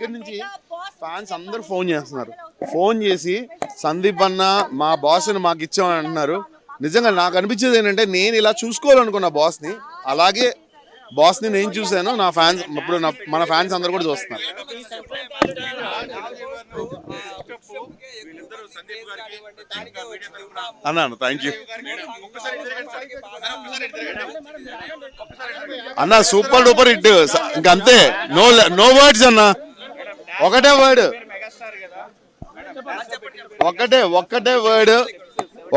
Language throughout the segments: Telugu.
దగ్గర నుంచి ఫ్యాన్స్ అందరూ ఫోన్ చేస్తున్నారు. ఫోన్ చేసి సందీప్ అన్న మా బాస్ని మాకు ఇచ్చామని అంటున్నారు. నిజంగా నాకు అనిపించేది ఏంటంటే నేను ఇలా చూసుకోవాలనుకున్న బాస్ని అలాగే బాస్ని నేను చూశాను. నా ఫ్యాన్స్ ఇప్పుడు మన ఫ్యాన్స్ అందరూ కూడా చూస్తున్నారు. అన్నాను థ్యాంక్ యూ అన్న సూపర్ డూపర్ హిట్ ఇంకంతే నో నో వర్డ్స్ అన్న. ఒకటే వర్డ్ ఒకటే ఒక్కటే వర్డ్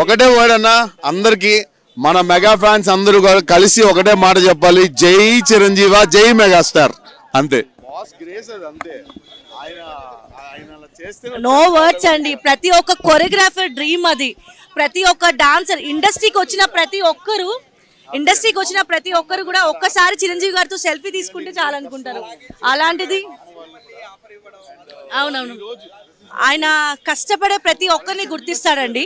ఒకటే వర్డ్ అన్న అందరికి మన మెగా ఫ్యాన్స్ అందరూ కూడా కలిసి ఒకటే మాట చెప్పాలి. జై చిరంజీవ జై మెగాస్టార్. అంతే. బాస్ గ్రేస్ అది అంతే. ఆయన ఆయన అలా చేస్తే నో వర్డ్స్ అండి. ప్రతి ఒక్క కొరియోగ్రాఫర్ డ్రీమ్ అది. ప్రతి ఒక్క డాన్సర్ ఇండస్ట్రీకి వచ్చిన ప్రతి ఒక్కరు ఇండస్ట్రీకి వచ్చిన ప్రతి ఒక్కరు కూడా ఒక్కసారి చిరంజీవి గారితో సెల్ఫీ తీసుకుంటే చాలనుకుంటారు. అలాంటిది అవునవును. ఆయన కష్టపడే ప్రతి ఒక్కరిని గుర్తిస్తాడండి.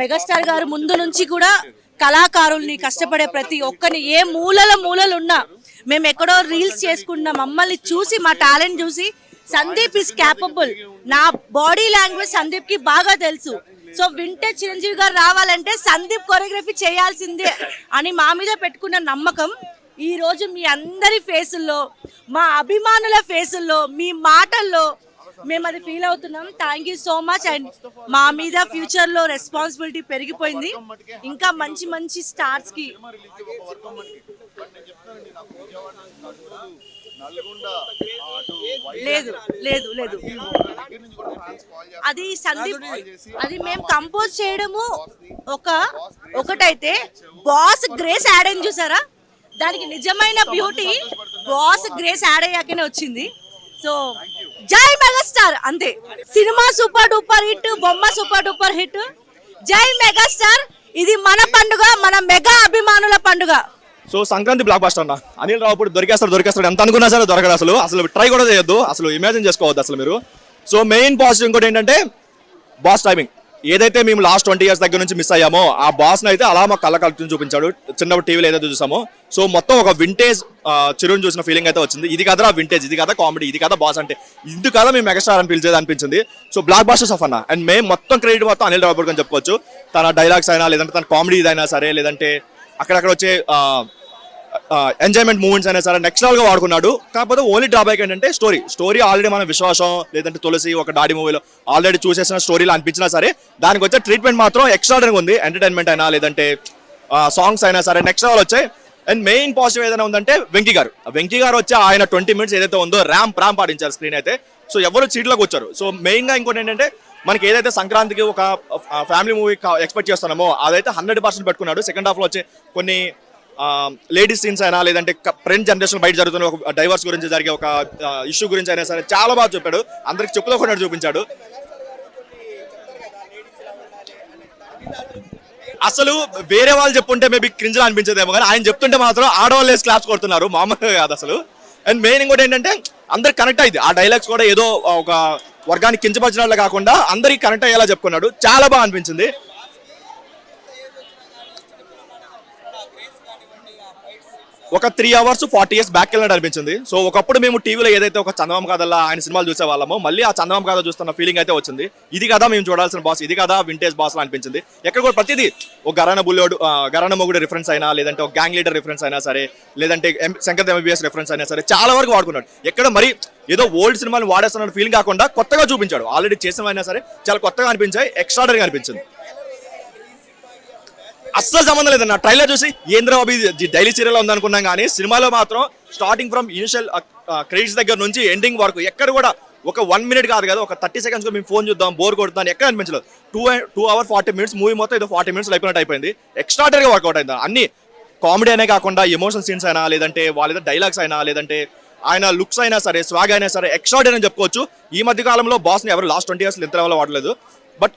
మెగాస్టార్ గారు ముందు నుంచి కూడా కళాకారుల్ని కష్టపడే ప్రతి ఒక్కరిని ఏ మూలల మూలలు ఉన్నా మేము ఎక్కడో రీల్స్ చేసుకున్న మమ్మల్ని చూసి మా టాలెంట్ చూసి సందీప్ ఇస్ క్యాపబుల్ నా బాడీ లాంగ్వేజ్ సందీప్కి బాగా తెలుసు. సో వింటే చిరంజీవి గారు రావాలంటే సందీప్ కొరియోగ్రఫీ చేయాల్సిందే అని మా మీద పెట్టుకున్న నమ్మకం. ఈరోజు మీ అందరి ఫేసుల్లో మా అభిమానుల ఫేసుల్లో మీ మాటల్లో మేము అది ఫీల్ అవుతున్నాం. Thank you so much and మా మీద ఫ్యూచర్లో రెస్పాన్సిబిలిటీ పెరిగిపోయింది. ఇంకా మంచి మంచి స్టార్స్కి లేదు లేదు లేదు. అది సందీప్ అది మేము కంపోజ్ చేయడము ఒక ఒకటైతే బాస్ గ్రేస్ యాడ్ అయింది చూసారా? దానికి నిజమైన బ్యూటీ బాస్ గ్రేస్ యాడ్ అయ్యాకనే వచ్చింది. సో జై మెగాస్టార్ అంతే. సినిమా సూపర్ డూపర్ హిట్ బొమ్మ సూపర్ డూపర్ హిట్ జై మెగాస్టార్ ఇది మన పండుగ మన మెగా అభిమానుల పండుగ. సో సంక్రాంతి బ్లాక్ బాస్టర్ అన్న. అనిల్ రావుపూడి దొరికేస్తాడు దొరికేస్తాడు. ఎంత అనుకున్నా సరే దొరకదు అసలు. అసలు ట్రై కూడా చేయొద్దు. అసలు ఇమాజిన్ చేసుకోవద్దు అసలు మీరు. సో మెయిన్ పాజిటివ్ ఇంకోటి ఏంటంటే బాస్ టైమింగ్ ఏదైతే మేము లాస్ట్ ట్వంటీ ఇయర్స్ దగ్గర నుంచి మిస్ అయ్యామో ఆ బాస్ని అయితే అలా మా కళ్ళ కలుపుని చూపించాడు. చిన్నప్పుడు టీవీలో ఏదైతే చూసామో. సో మొత్తం ఒక వింటేజ్ చిరుని చూసిన ఫీలింగ్ అయితే వచ్చింది. ఇది కదా వింటేజ్ ఇది కదా కామెడీ ఇది కదా బాస్ అంటే ఇది కదా మేము మెగాస్టార్ అని పిలిచేది అనిపించింది. సో బ్లాక్ బాస్టర్స్ ఆఫ్ అన్న. అండ్ మేము మొత్తం క్రెడిట్ మొత్తం అనిల్ రావుపూడి అని చెప్పుకోవచ్చు. తన డైలాగ్స్ అయినా లేదంటే తన కామెడీ ఇదైనా సరే లేదంటే అక్కడక్కడ వచ్చే ఎంజాయ్మెంట్ మూమెంట్స్ అయినా సరే నెక్స్ట్ లెవెల్గా వాడుకున్నాడు. కాకపోతే ఓన్లీ డ్రాబ్యాక్ ఏంటంటే స్టోరీ స్టోరీ ఆల్రెడీ మన విశ్వాసం లేదంటే తులసి ఒక డాడీ మూవీలో ఆల్రెడీ చూసేసిన స్టోరీలు అనిపించినా సరే దానికి వచ్చే ట్రీట్మెంట్ మాత్రం ఎక్స్ట్రాడనరీ ఉంది. ఎంటర్టైన్మెంట్ అయినా లేదంటే సాంగ్స్ అయినా సరే నెక్స్ట్ లెవెల్ వచ్చాయి. అండ్ మెయిన్ పాజిటివ్ ఏదైనా ఉందంటే వెంకీ గారు. వెంకీ గారు వచ్చి ఆయన ట్వంటీ మినిట్స్ ఏదైతే ఉందో ర్యామ్ ప్రామ్ పాటించారు స్క్రీన్ అయితే. సో ఎవరు సీట్లోకి వచ్చారు? సో మెయిన్గా ఇంకోటి ఏంటంటే మనకి ఏదైతే సంక్రాంతికి ఒక ఫ్యామిలీ మూవీ ఎక్స్పెక్ట్ చేస్తున్నామో అదైతే హండ్రెడ్ పర్సెంట్ పెట్టుకున్నాడు. సెకండ్ హాఫ్లో వచ్చే కొన్ని లేడీస్ సీన్స్ అయినా లేదంటే ఫ్రెండ్ జనరేషన్ బయట జరుగుతున్న ఒక డైవర్స్ గురించి జరిగే ఒక ఇష్యూ గురించి అయినా సరే చాలా బాగా చెప్పాడు. అందరికి చెప్పుతో కొన్నాడు చూపించాడు. అసలు వేరే వాళ్ళు చెప్పుంటే మేబీ క్రింజ్ అనిపించేదేమో కానీ ఆయన చెప్తుంటే మాత్రం ఆడవాళ్ళు వేసి క్లాప్స్ కొడుతున్నారు. మామూలుగా కాదు అసలు. అండ్ మెయిన్ ఇంకోటి ఏంటంటే అందరికి కనెక్ట్ అయింది ఆ డైలాగ్స్ కూడా ఏదో ఒక వర్గానికి కించపరిచినట్లు కాకుండా అందరికి కనెక్ట్ అయ్యేలా చెప్పుకున్నాడు. చాలా బాగా అనిపించింది. ఒక three hours forty years back వెళ్ళినట్టు అనిపించింది. సో ఒకప్పుడు మేము టీవీలో ఏదైతే ఒక చందమామ కథలా ఆయన సినిమాలు చూసేవాళ్ళమో మళ్ళీ ఆ చందమామ కథ చూస్తున్న ఫీలింగ్ అయితే వచ్చింది. ఇది కదా మేము చూడాల్సిన బాస్ ఇది కదా వింటేజ్ బాస్ అనిపించింది. ఎక్కడ కూడా ప్రతిదీ ఒక గరాన బుల్లోడు గరాన మొగుడు రిఫరెన్స్ అయినా లేదంటే ఒక గ్యాంగ్ లీడర్ రిఫరెన్స్ అయినా సరే లేదంటే ఎం- శంకర్ ఎంబీబీఎస్ రిఫరెన్స్ అయినా సరే చాలా వరకు వాడుకున్నాడు. ఎక్కడ మరి ఏదో ఓల్డ్ సినిమాలు వాడేస్తున్న ఫీలింగ్ కాకుండా కొత్తగా చూపించాడు. ఆల్రెడీ చేసినవైనా సరే చాలా కొత్తగా అనిపించాయి ఎక్స్ట్రాడరీగా అనిపించింది. అస్సలు సంబంధం లేదన్న ట్రైలర్ చూసి ఏంద్రబాబు డైలీ సీరియల్ ఉందనుకున్నాం కానీ సినిమాలో మాత్రం స్టార్టింగ్ ఫ్రమ్ ఇనిషియల్ క్రెడిట్స్ దగ్గర నుంచి ఎండింగ్ వరకు ఎక్కడ కూడా ఒక వన్ మినిట్ కాదు కదా ఒక థర్టీ సెకండ్స్ మేము ఫోన్ చూద్దాం బోర్ కొడుతాం ఎక్కడ అనిపించలేదు. Two two hour forty minutes movie మొత్తం ఇది ఫార్టీ మినిట్స్ అయిపోయినట్టు అయిపోయింది. ఎక్స్ట్రాడరీగా వర్కౌట్ అయింది. అన్ని కామెడీ అనే కాకుండా ఎమోషన్ సీన్స్ అయినా లేదంటే వాళ్ళ డైలాగ్స్ అయినా లేదంటే ఆయన లుక్స్ అయినా సరే స్వాగ్ అయినా సరే ఎక్స్ట్రాడరీ అని చెప్పుకోవచ్చు. ఈ మధ్య కాలంలో బాస్ని ఎవరు లాస్ట్ ట్వంటీ ఇయర్స్ ఇంత లెవెల్ వాడలేదు. బట్